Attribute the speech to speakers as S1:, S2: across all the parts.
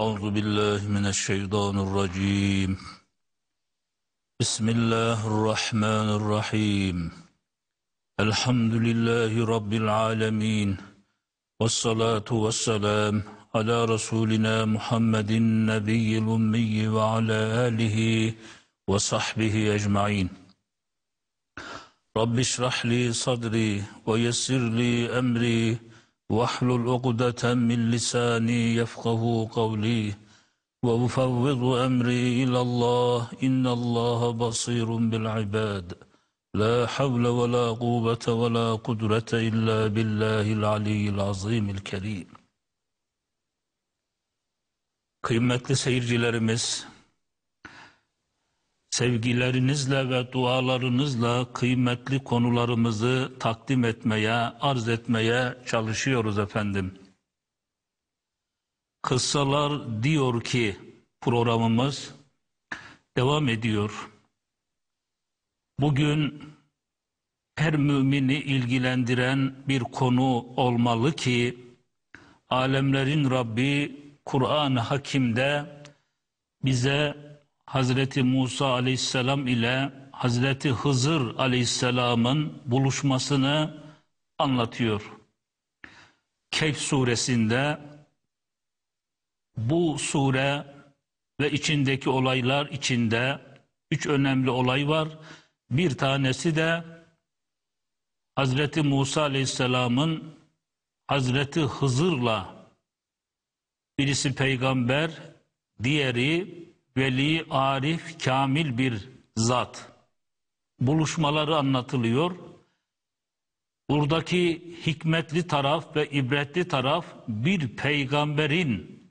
S1: أعوذ بالله من الشيطان الرجيم. بسم الله الرحمن الرحيم. الحمد لله رب العالمين. والصلاة والسلام على رسولنا محمد النبي الأمي وعلى آله وصحبه أجمعين. رب اشرح لي صدري ويسر لي أمري واحلل عقدة من لساني يفقه قولي وأفوض أمري إلى الله. إن الله بصير بالعباد. لا حول ولا قوة ولا قدرة إلا بالله العلي العظيم الكريم. Kıymetli seyircilerimiz, sevgilerinizle ve dualarınızla kıymetli konularımızı takdim etmeye, arz etmeye çalışıyoruz efendim. Kıssalar diyor ki programımız devam ediyor. Bugün her mümini ilgilendiren bir konu olmalı ki alemlerin Rabbi Kur'an-ı Hakim'de bize Hazreti Musa aleyhisselam ile Hazreti Hızır aleyhisselamın buluşmasını anlatıyor. Kehf suresinde bu sure ve içindeki olaylar içinde üç önemli olay var. Bir tanesi de Hazreti Musa aleyhisselamın Hazreti Hızır'la birisi peygamber, diğeri veli, arif, kamil bir zat. Buluşmaları anlatılıyor. Buradaki hikmetli taraf ve ibretli taraf bir peygamberin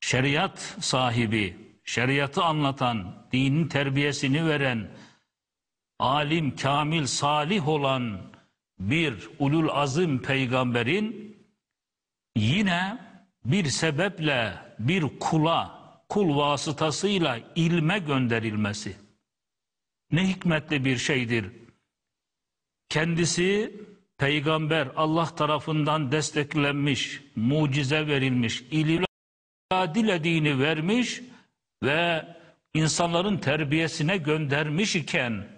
S1: şeriat sahibi, şeriatı anlatan, dinin terbiyesini veren, alim, kamil, salih olan bir ulul azim peygamberin yine bir sebeple bir kula, kul vasıtasıyla ilme gönderilmesi. Ne hikmetli bir şeydir. Kendisi peygamber Allah tarafından desteklenmiş, mucize verilmiş, ilim dilediğini vermiş ve insanların terbiyesine göndermiş iken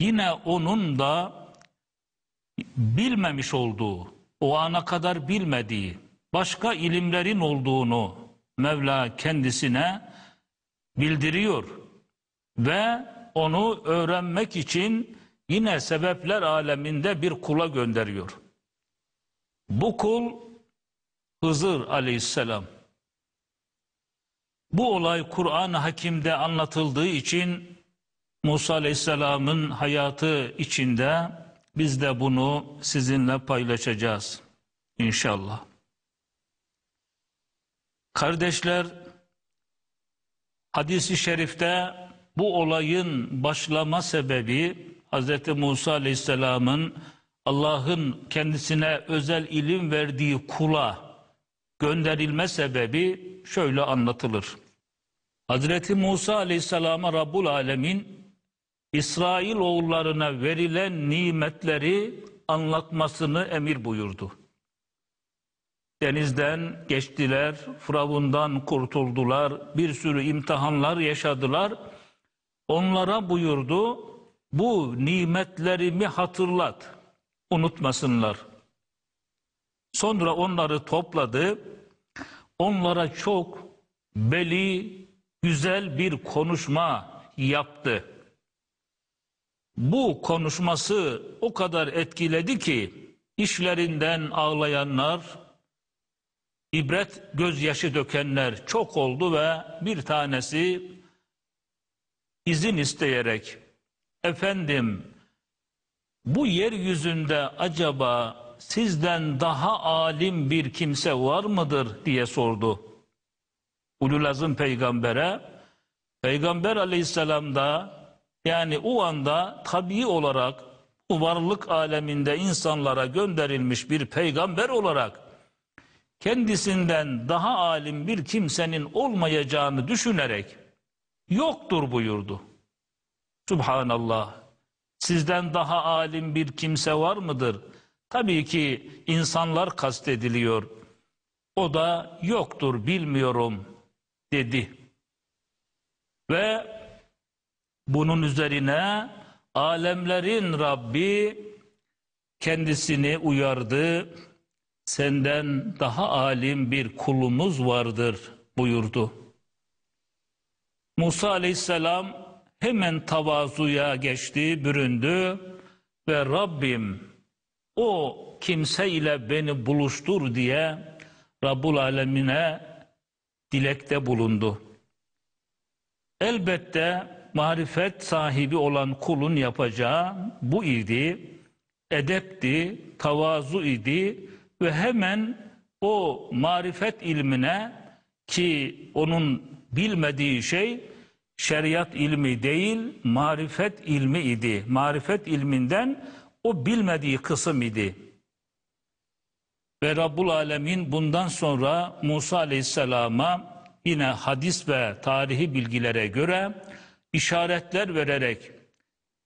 S1: yine onun da bilmemiş olduğu, o ana kadar bilmediği başka ilimlerin olduğunu Mevla kendisine bildiriyor ve onu öğrenmek için yine sebepler aleminde bir kula gönderiyor. Bu kul Hızır aleyhisselam. Bu olay Kur'an-ı Hakim'de anlatıldığı için Musa aleyhisselamın hayatı içinde biz de bunu sizinle paylaşacağız inşallah. Kardeşler, hadisi şerifte bu olayın başlama sebebi Hz. Musa Aleyhisselam'ın Allah'ın kendisine özel ilim verdiği kula gönderilme sebebi şöyle anlatılır. Hz. Musa Aleyhisselam'a Rabbul Alemin İsrail oğullarına verilen nimetleri anlatmasını emir buyurdu. Denizden geçtiler, Firavundan kurtuldular, bir sürü imtihanlar yaşadılar. Onlara buyurdu, bu nimetlerimi hatırlat, unutmasınlar. Sonra onları topladı, onlara çok beli, güzel bir konuşma yaptı. Bu konuşması o kadar etkiledi ki, işlerinden ağlayanlar, ibret gözyaşı dökenler çok oldu ve bir tanesi izin isteyerek efendim bu yeryüzünde acaba sizden daha alim bir kimse var mıdır diye sordu. Ululazım peygambere Peygamber aleyhisselam da yani o anda tabii olarak varlık aleminde insanlara gönderilmiş bir peygamber olarak kendisinden daha alim bir kimsenin olmayacağını düşünerek yoktur buyurdu. Subhanallah. Sizden daha alim bir kimse var mıdır? Tabii ki insanlar kastediliyor. O da yoktur bilmiyorum dedi. Ve bunun üzerine alemlerin Rabbi kendisini uyardı. Senden daha alim bir kulumuz vardır buyurdu. Musa aleyhisselam hemen tavazuya geçti, büründü ve Rabbim o kimseyle beni buluştur diye Rabbul Alemine dilekte bulundu. Elbette marifet sahibi olan kulun yapacağı bu idi, edepti, tavazu idi ve hemen o marifet ilmine ki onun bilmediği şey şeriat ilmi değil, marifet ilmi idi. Marifet ilminden o bilmediği kısım idi. Ve Rabbul Alemin bundan sonra Musa Aleyhisselam'a yine hadis ve tarihi bilgilere göre işaretler vererek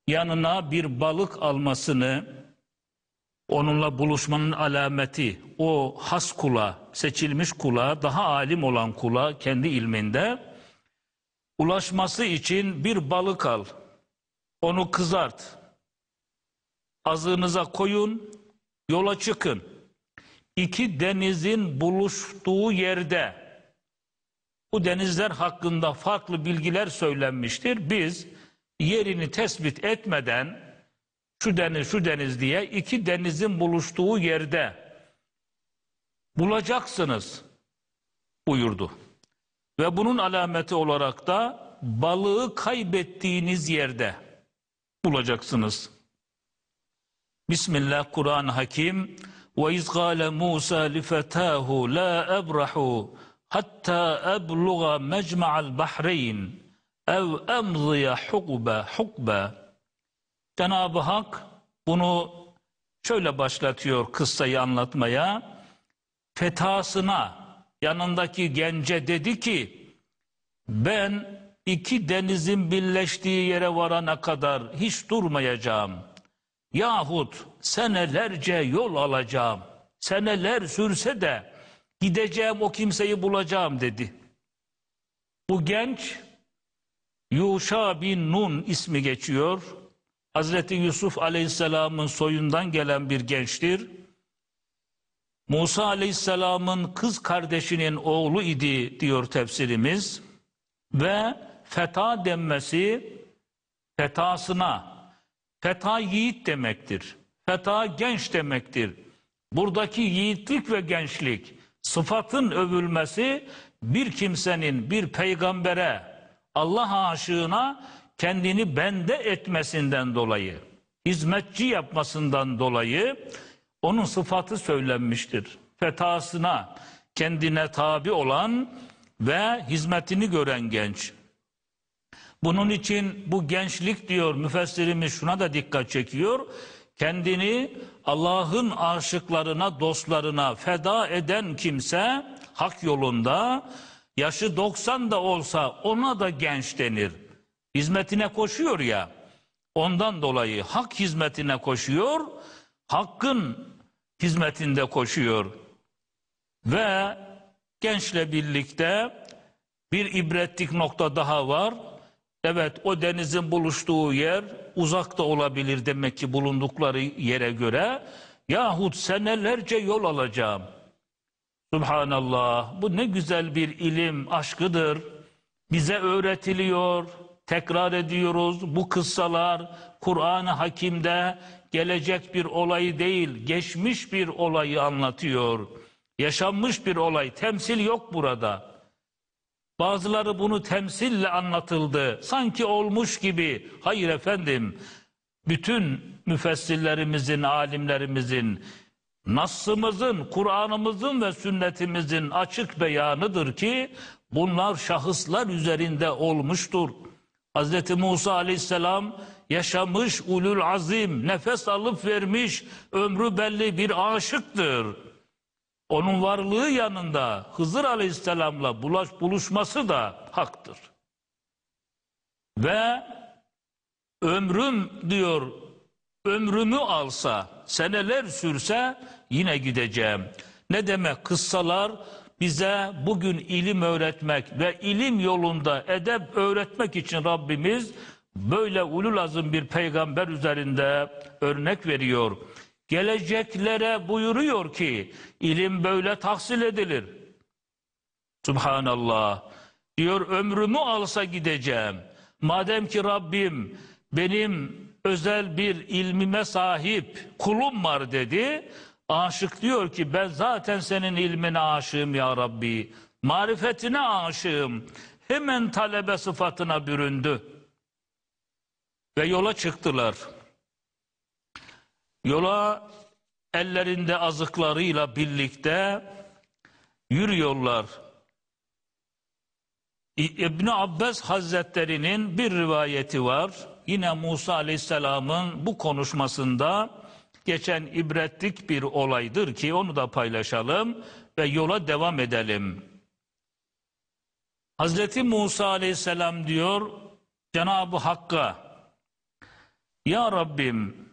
S1: yanına bir balık almasını onunla buluşmanın alameti o has kula, seçilmiş kula, daha alim olan kula kendi ilminde ulaşması için bir balık al. Onu kızart. Azığınıza koyun, yola çıkın. İki denizin buluştuğu yerde bu denizler hakkında farklı bilgiler söylenmiştir. Biz yerini tespit etmeden şu deniz şu deniz diye iki denizin buluştuğu yerde bulacaksınız buyurdu. Ve bunun alameti olarak da balığı kaybettiğiniz yerde bulacaksınız. Bismillah Kur'an Hakim ve izgâle Musa li fetâhu la ebrahu hatta ebluğa mecma'al bahreyn ev emziye hukbe hukbe Cenab-ı Hak bunu şöyle başlatıyor kıssayı anlatmaya fetasına yanındaki gence dedi ki ben iki denizin birleştiği yere varana kadar hiç durmayacağım. Yahut senelerce yol alacağım. Seneler sürse de gideceğim o kimseyi bulacağım dedi. Bu genç Yuşa bin Nun ismi geçiyor. Hazreti Yusuf Aleyhisselam'ın soyundan gelen bir gençtir. Musa Aleyhisselam'ın kız kardeşinin oğlu idi diyor tefsirimiz. Ve feta denmesi fetasına, feta yiğit demektir. Feta genç demektir. Buradaki yiğitlik ve gençlik sıfatın övülmesi bir kimsenin bir peygambere, Allah aşığına kendini bende etmesinden dolayı, hizmetçi yapmasından dolayı onun sıfatı söylenmiştir. Fetasına, kendine tabi olan ve hizmetini gören genç. Bunun için bu gençlik diyor müfessirimiz şuna da dikkat çekiyor. Kendini Allah'ın aşıklarına, dostlarına feda eden kimse hak yolunda yaşı 90 da olsa ona da genç denir. Hizmetine koşuyor ya. Ondan dolayı hak hizmetine koşuyor, hakkın hizmetinde koşuyor. Ve gençle birlikte bir ibretlik nokta daha var. Evet o denizin buluştuğu yer uzakta olabilir demek ki bulundukları yere göre. Yahut senelerce yol alacağım. Subhanallah bu ne güzel bir ilim aşkıdır. Bize öğretiliyor, tekrar ediyoruz. Bu kıssalar Kur'an-ı Hakim'de gelecek bir olayı değil, geçmiş bir olayı anlatıyor. Yaşanmış bir olay, temsil yok burada. Bazıları bunu temsille anlatıldı. Sanki olmuş gibi. Hayır efendim. Bütün müfessirlerimizin, alimlerimizin, Nassımızın, Kur'an'ımızın ve sünnetimizin açık beyanıdır ki bunlar şahıslar üzerinde olmuştur. Hz. Musa aleyhisselam yaşamış ulul azim, nefes alıp vermiş, ömrü belli bir aşıktır. Onun varlığı yanında Hızır aleyhisselamla bulaş, buluşması da haktır. Ve ömrüm diyor, ömrümü alsa, seneler sürse yine gideceğim. Ne demek kıssalar? Bize bugün ilim öğretmek ve ilim yolunda edep öğretmek için Rabbimiz böyle ulul azım bir peygamber üzerinde örnek veriyor. Geleceklere buyuruyor ki ilim böyle tahsil edilir. Subhanallah. Diyor ömrümü alsa gideceğim. Madem ki Rabbim benim özel bir ilmime sahip kulum var dedi. Aşık diyor ki ben zaten senin ilmine aşığım ya Rabbi. Marifetine aşığım. Hemen talebe sıfatına büründü. Ve yola çıktılar. Yola ellerinde azıklarıyla birlikte yürüyorlar. İbn Abbas Hazretleri'nin bir rivayeti var. Yine Musa Aleyhisselam'ın bu konuşmasında geçen ibretlik bir olaydır ki onu da paylaşalım ve yola devam edelim. Hazreti Musa Aleyhisselam diyor Cenab-ı Hakk'a Ya Rabbim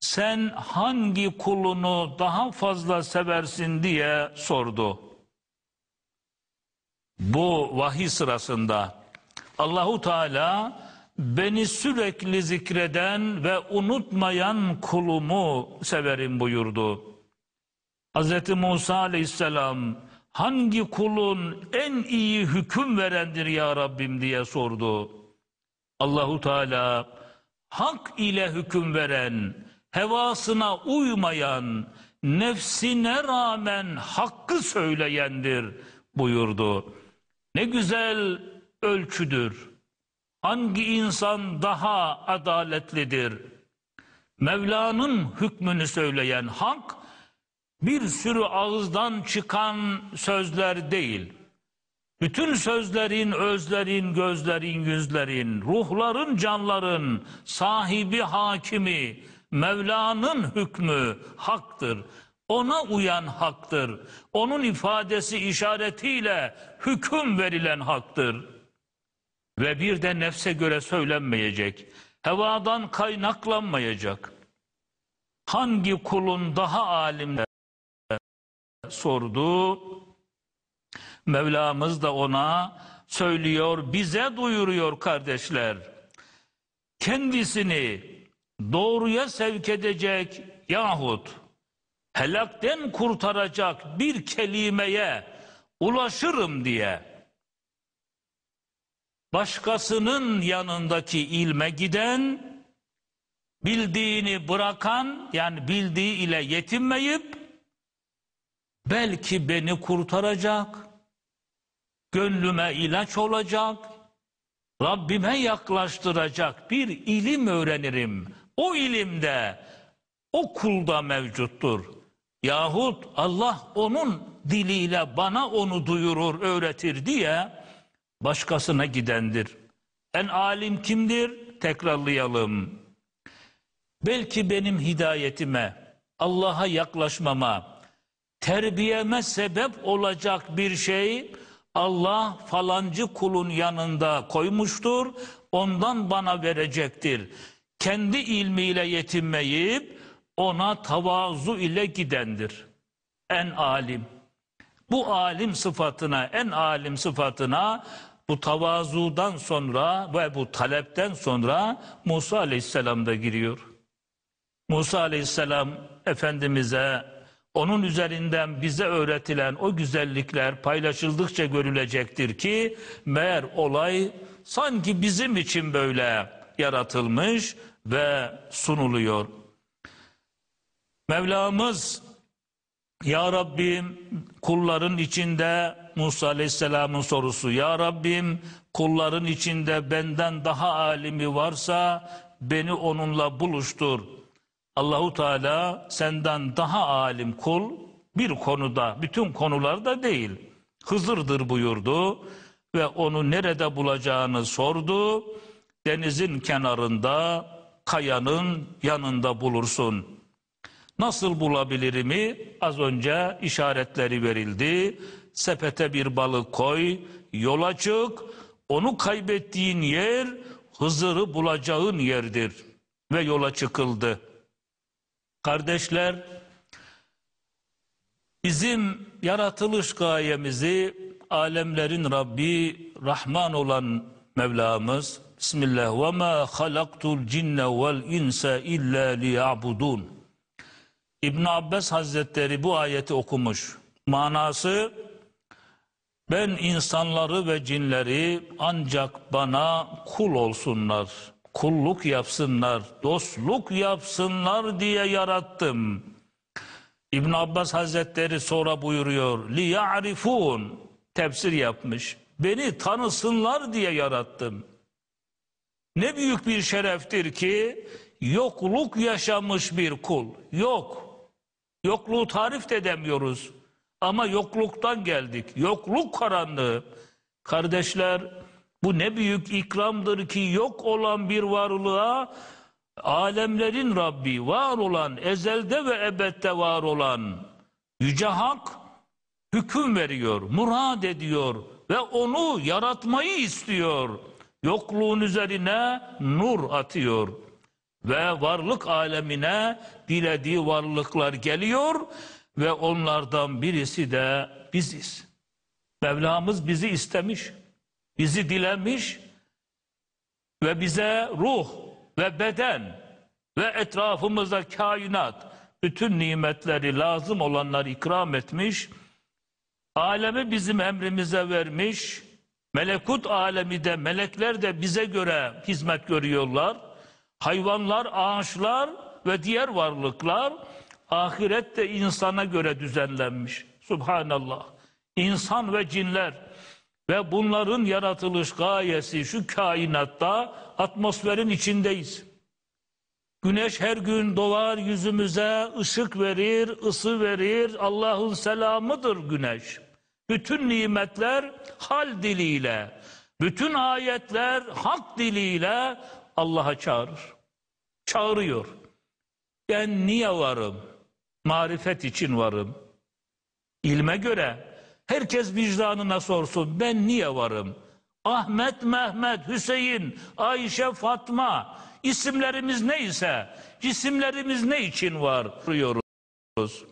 S1: sen hangi kulunu daha fazla seversin diye sordu. Bu vahiy sırasında Allahu Teala beni sürekli zikreden ve unutmayan kulumu severim buyurdu. Hz. Musa aleyhisselam hangi kulun en iyi hüküm verendir ya Rabbim diye sordu. Allahu Teala hak ile hüküm veren, hevasına uymayan, nefsine rağmen hakkı söyleyendir buyurdu. Ne güzel ölçüdür. Hangi insan daha adaletlidir? Mevla'nın hükmünü söyleyen hak bir sürü ağızdan çıkan sözler değil. Bütün sözlerin, özlerin, gözlerin, yüzlerin, ruhların, canların sahibi, hakimi, Mevla'nın hükmü haktır. Ona uyan haktır. Onun ifadesi işaretiyle hüküm verilen haktır. Ve bir de nefse göre söylenmeyecek. Hevadan kaynaklanmayacak. Hangi kulun daha alim sordu. Mevlamız da ona söylüyor, bize duyuruyor kardeşler. Kendisini doğruya sevk edecek yahut helakten kurtaracak bir kelimeye ulaşırım diye başkasının yanındaki ilme giden bildiğini bırakan yani bildiği ile yetinmeyip belki beni kurtaracak gönlüme ilaç olacak Rabbime yaklaştıracak bir ilim öğrenirim. O ilimde o kulda mevcuttur. Yahut Allah onun diliyle bana onu duyurur, öğretir diye başkasına gidendir. En alim kimdir? Tekrarlayalım. Belki benim hidayetime, Allah'a yaklaşmama, terbiyeme sebep olacak bir şey Allah falancı kulun yanında koymuştur. Ondan bana verecektir. Kendi ilmiyle yetinmeyip ona tavazu ile gidendir. En alim. Bu alim sıfatına, en alim sıfatına bu tavazudan sonra ve bu talepten sonra Musa Aleyhisselam da giriyor. Musa Aleyhisselam Efendimiz'e onun üzerinden bize öğretilen o güzellikler paylaşıldıkça görülecektir ki meğer olay sanki bizim için böyle yaratılmış ve sunuluyor. Mevlamız Ya Rabbim kulların içinde Musa Aleyhisselam'ın sorusu Ya Rabbim kulların içinde benden daha alimi varsa beni onunla buluştur. Allahu Teala senden daha alim kul bir konuda bütün konularda değil Hızır'dır buyurdu ve onu nerede bulacağını sordu. Denizin kenarında kayanın yanında bulursun. Nasıl bulabilirimi? Az önce işaretleri verildi. Sepete bir balık koy, yola çık. Onu kaybettiğin yer Hızır'ı bulacağın yerdir. Ve yola çıkıldı. Kardeşler, Bizim yaratılış gayemizi alemlerin Rabbi Rahman olan Mevlamız Bismillah ve ma halaktul cinne vel insa illa liya'budun. İbn Abbas Hazretleri bu ayeti okumuş. Manası ben insanları ve cinleri ancak bana kul olsunlar, kulluk yapsınlar, dostluk yapsınlar diye yarattım. İbn Abbas Hazretleri sonra buyuruyor, li ya'rifun tefsir yapmış. Beni tanısınlar diye yarattım. Ne büyük bir şereftir ki yokluk yaşamış bir kul. Yok. Yokluğu tarif de edemiyoruz. Ama yokluktan geldik. Yokluk karanlığı. Kardeşler bu ne büyük ikramdır ki yok olan bir varlığa alemlerin Rabbi var olan ezelde ve ebette var olan Yüce Hak hüküm veriyor, murad ediyor ve onu yaratmayı istiyor. Yokluğun üzerine nur atıyor ve varlık alemine dilediği varlıklar geliyor ve onlardan birisi de biziz. Mevlamız bizi istemiş, bizi dilemiş ve bize ruh ve beden ve etrafımızda kainat bütün nimetleri lazım olanlar ikram etmiş. Alemi bizim emrimize vermiş. Melekut alemi de melekler de bize göre hizmet görüyorlar. Hayvanlar, ağaçlar ve diğer varlıklar ahiret de insana göre düzenlenmiş. Subhanallah. İnsan ve cinler ve bunların yaratılış gayesi şu kainatta atmosferin içindeyiz. Güneş her gün doğar yüzümüze, ışık verir, ısı verir. Allah'ın selamıdır güneş. Bütün nimetler hal diliyle, bütün ayetler hak diliyle Allah'a çağırır. Çağırıyor. Ben niye varım? Marifet için varım. İlme göre herkes vicdanına sorsun ben niye varım? Ahmet, Mehmet, Hüseyin, Ayşe, Fatma isimlerimiz neyse cisimlerimiz ne için var diyoruz.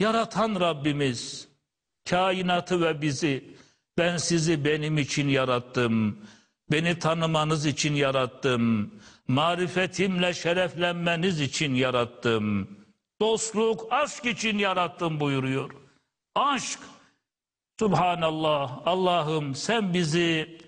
S1: Yaratan Rabbimiz kainatı ve bizi ben sizi benim için yarattım. Beni tanımanız için yarattım. Marifetimle şereflenmeniz için yarattım. Dostluk, aşk için yarattım buyuruyor. Aşk. Subhanallah. Allah'ım sen bizi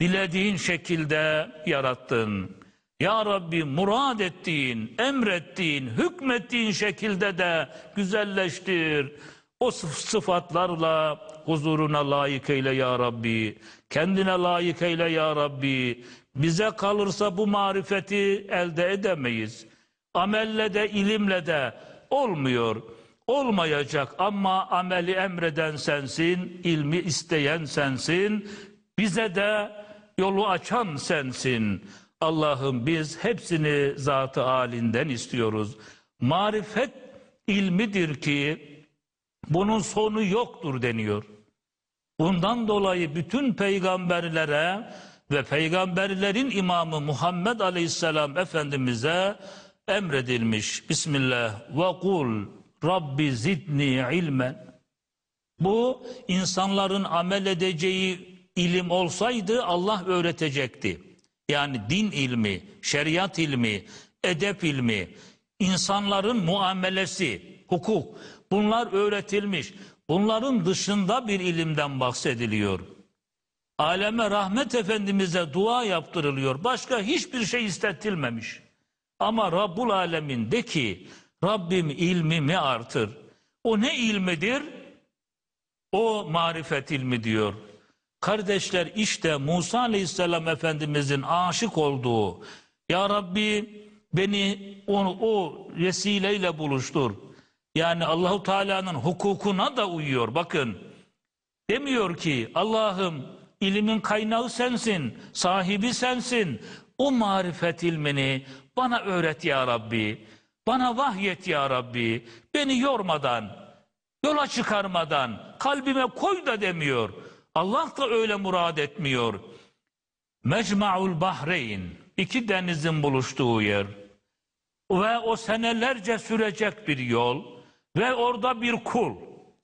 S1: dilediğin şekilde yarattın. Ya Rabbi murad ettiğin, emrettiğin, hükmettiğin şekilde de güzelleştir. O sıfatlarla huzuruna layık eyle ya Rabbi. Kendine layık eyle ya Rabbi. Bize kalırsa bu marifeti elde edemeyiz. Amelle de ilimle de olmuyor. Olmayacak ama ameli emreden sensin, ilmi isteyen sensin. Bize de yolu açan sensin. Allah'ım biz hepsini zatı halinden istiyoruz. Marifet ilmidir ki bunun sonu yoktur deniyor. Bundan dolayı bütün peygamberlere ve peygamberlerin imamı Muhammed Aleyhisselam Efendimiz'e emredilmiş. Bismillah ve kul Rabbi zidni ilmen. Bu insanların amel edeceği ilim olsaydı Allah öğretecekti. Yani din ilmi, şeriat ilmi, edep ilmi, insanların muamelesi, hukuk bunlar öğretilmiş. Bunların dışında bir ilimden bahsediliyor. Aleme rahmet Efendimiz'e dua yaptırılıyor. Başka hiçbir şey istetilmemiş. Ama Rabbul Alemin de ki Rabbim ilmimi artır. O ne ilmidir? O marifet ilmi diyor. Kardeşler işte Musa Aleyhisselam Efendimizin aşık olduğu Ya Rabbi beni onu, o vesileyle buluştur. Yani Allahu Teala'nın hukukuna da uyuyor. Bakın demiyor ki Allah'ım ilimin kaynağı sensin, sahibi sensin. O marifet ilmini bana öğret ya Rabbi. Bana vahyet ya Rabbi. Beni yormadan, yola çıkarmadan kalbime koy da demiyor. Allah da öyle murad etmiyor. Mecma'ul Bahreyn iki denizin buluştuğu yer ve o senelerce sürecek bir yol ve orada bir kul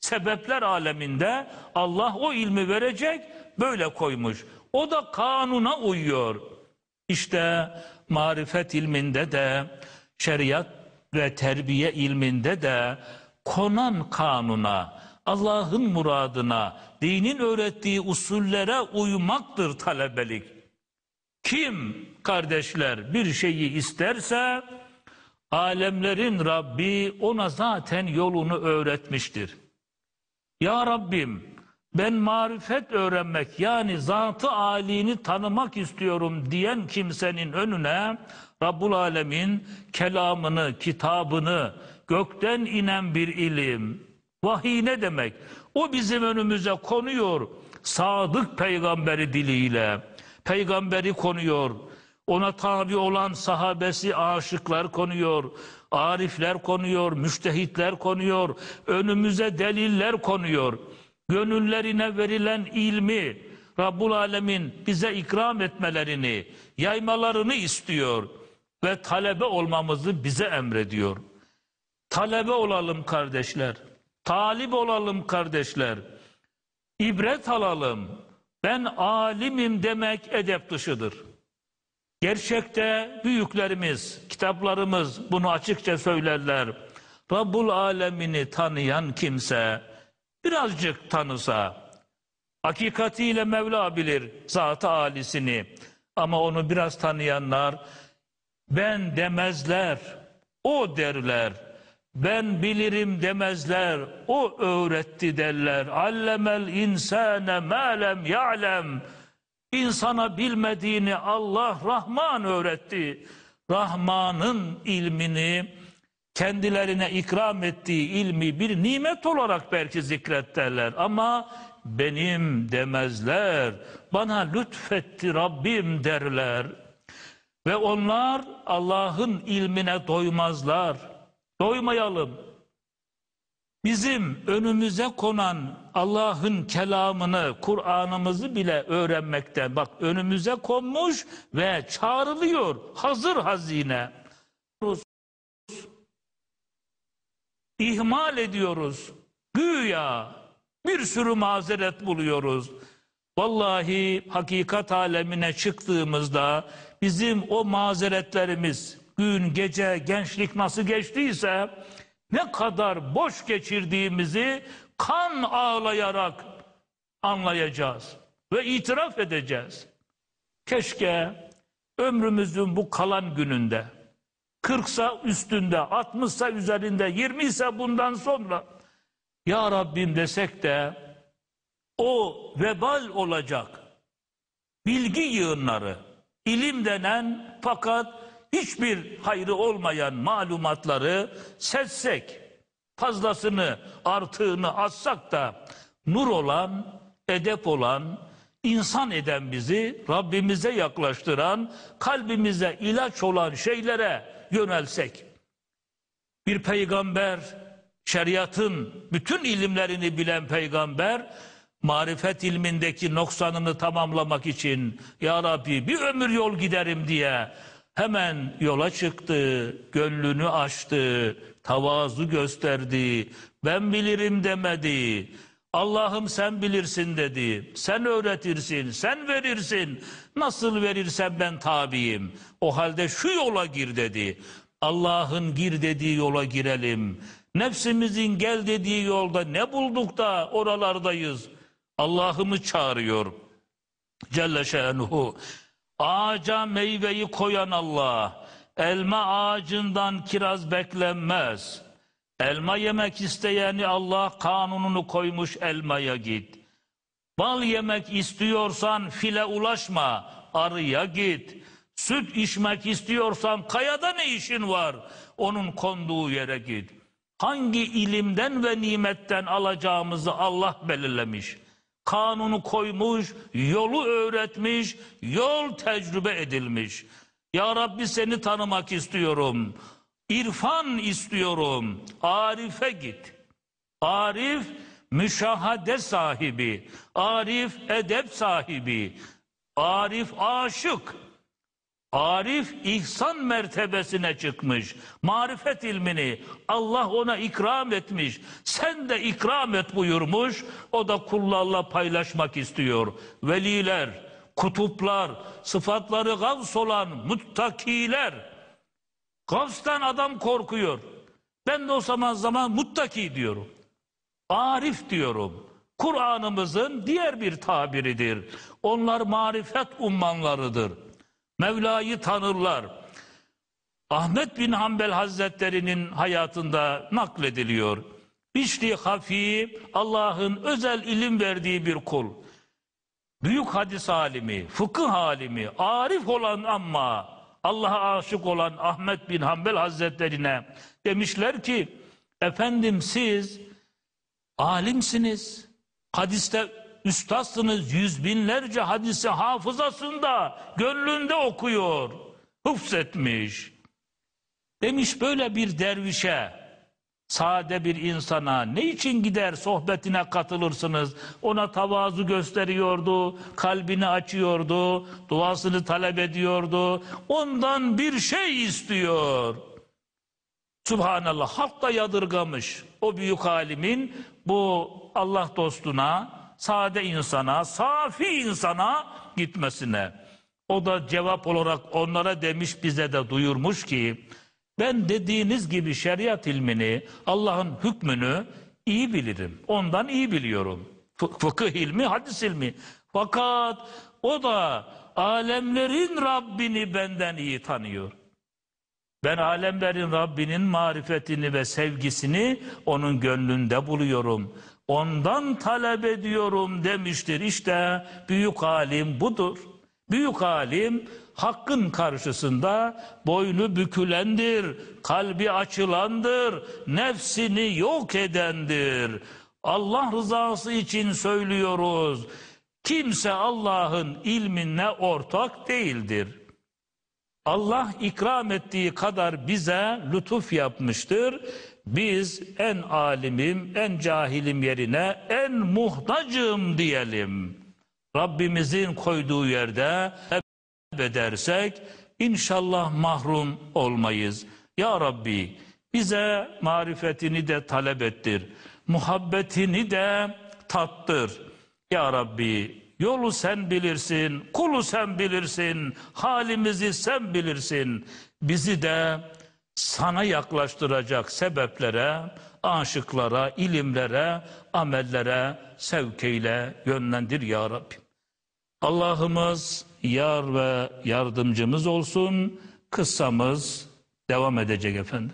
S1: Sebepler aleminde Allah o ilmi verecek, böyle koymuş. O da kanuna uyuyor. İşte marifet ilminde de, şeriat ve terbiye ilminde de konan kanuna, Allah'ın muradına, dinin öğrettiği usullere uymaktır talebelik. Kim kardeşler bir şeyi isterse alemlerin Rabbi ona zaten yolunu öğretmiştir. Ya Rabbim ben marifet öğrenmek yani zatı alini tanımak istiyorum diyen kimsenin önüne Rabbul Alemin kelamını, kitabını, gökten inen bir ilim, vahiy ne demek? O bizim önümüze konuyor. Sadık peygamberi diliyle. Peygamberi konuyor. Ona tabi olan sahabesi, aşıklar konuyor. Arifler konuyor, müştehitler konuyor. Önümüze deliller konuyor. Gönüllerine verilen ilmi Rabbul Alemin bize ikram etmelerini, yaymalarını istiyor ve talebe olmamızı bize emrediyor. Talebe olalım kardeşler. Talip olalım kardeşler. İbret alalım. Ben alimim demek edep dışıdır. Gerçekte büyüklerimiz, kitaplarımız bunu açıkça söylerler. Rabbul Alemini tanıyan kimse birazcık tanısa, hakikatiyle Mevla bilir zatı alisini. Ama onu biraz tanıyanlar ben demezler, o derler. Ben bilirim demezler, o öğretti derler. Allemel insane ma lem ya'lem. İnsana bilmediğini Allah Rahman öğretti. Rahman'ın ilmini kendilerine ikram ettiği ilmi bir nimet olarak belki zikretterler ama benim demezler. Bana lütfetti Rabbim derler. Ve onlar Allah'ın ilmine doymazlar. Doymayalım. Bizim önümüze konan Allah'ın kelamını, Kur'an'ımızı bile öğrenmekten bak önümüze konmuş ve çağrılıyor. Hazır hazine. İhmal ediyoruz. Güya bir sürü mazeret buluyoruz. Vallahi hakikat alemine çıktığımızda bizim o mazeretlerimiz gün, gece, gençlik nasıl geçtiyse ne kadar boş geçirdiğimizi kan ağlayarak anlayacağız ve itiraf edeceğiz. Keşke ömrümüzün bu kalan gününde 40'sa üstünde, 60'sa üzerinde, 20 ise bundan sonra Ya Rabbim desek de o vebal olacak bilgi yığınları, ilim denen fakat hiçbir hayrı olmayan malumatları seçsek, fazlasını, artığını azsak da nur olan, edep olan, insan eden bizi Rabbimize yaklaştıran, kalbimize ilaç olan şeylere yönelsek. Bir peygamber, şeriatın bütün ilimlerini bilen peygamber, marifet ilmindeki noksanını tamamlamak için Ya Rabbi bir ömür yol giderim diye hemen yola çıktı, gönlünü açtı, tavazu gösterdi, ben bilirim demedi. Allah'ım sen bilirsin dedi. Sen öğretirsin, sen verirsin. Nasıl verirsen ben tabiyim. O halde şu yola gir dedi. Allah'ın gir dediği yola girelim. Nefsimizin gel dediği yolda ne bulduk da oralardayız. Allah'ımı çağırıyor. Celle şe'nuhu. Ağaca meyveyi koyan Allah. Elma ağacından kiraz beklenmez. Elma yemek isteyeni Allah kanununu koymuş elmaya git. Bal yemek istiyorsan file ulaşma, arıya git. Süt içmek istiyorsan kayada ne işin var? Onun konduğu yere git. Hangi ilimden ve nimetten alacağımızı Allah belirlemiş. Kanunu koymuş, yolu öğretmiş, yol tecrübe edilmiş. Ya Rabbi seni tanımak istiyorum. İrfan istiyorum. Arife git. Arif müşahade sahibi. Arif edep sahibi. Arif aşık. Arif ihsan mertebesine çıkmış. Marifet ilmini Allah ona ikram etmiş. Sen de ikram et buyurmuş. O da kullarla paylaşmak istiyor. Veliler, kutuplar, sıfatları gavs olan muttakiler. Gavs'tan adam korkuyor. Ben de o zaman zaman muttaki diyorum. Arif diyorum. Kur'an'ımızın diğer bir tabiridir. Onlar marifet ummanlarıdır. Mevla'yı tanırlar. Ahmet bin Hanbel Hazretleri'nin hayatında naklediliyor. Bişri Hafi Allah'ın özel ilim verdiği bir kul. Büyük hadis alimi, fıkıh alimi, arif olan ama Allah'a aşık olan Ahmet bin Hanbel Hazretlerine demişler ki efendim siz alimsiniz. Hadiste üstadsınız. Yüz binlerce hadisi hafızasında, gönlünde okuyor. Hıfzetmiş. Demiş böyle bir dervişe, sade bir insana ne için gider sohbetine katılırsınız? Ona tavazu gösteriyordu, kalbini açıyordu, duasını talep ediyordu. Ondan bir şey istiyor. Subhanallah halk da yadırgamış. O büyük alimin bu Allah dostuna, sade insana, safi insana gitmesine. O da cevap olarak onlara demiş bize de duyurmuş ki ben dediğiniz gibi şeriat ilmini, Allah'ın hükmünü iyi bilirim. Ondan iyi biliyorum. Fı- Fıkıh ilmi, hadis ilmi. Fakat o da alemlerin Rabbini benden iyi tanıyor. Ben alemlerin Rabbinin marifetini ve sevgisini onun gönlünde buluyorum. Ondan talep ediyorum demiştir. İşte büyük alim budur. Büyük alim hakkın karşısında boynu bükülendir, kalbi açılandır, nefsini yok edendir. Allah rızası için söylüyoruz. Kimse Allah'ın ilmine ortak değildir. Allah ikram ettiği kadar bize lütuf yapmıştır. Biz en alimim, en cahilim yerine en muhtacım diyelim. Rabbimizin koyduğu yerde edersek inşallah mahrum olmayız. Ya Rabbi bize marifetini de talep ettir. Muhabbetini de tattır. Ya Rabbi yolu sen bilirsin, kulu sen bilirsin, halimizi sen bilirsin. Bizi de sana yaklaştıracak sebeplere, aşıklara, ilimlere, amellere sevk eyle, yönlendir ya Rabbi. Allah'ımız yar ve yardımcımız olsun. Kıssamız devam edecek efendim.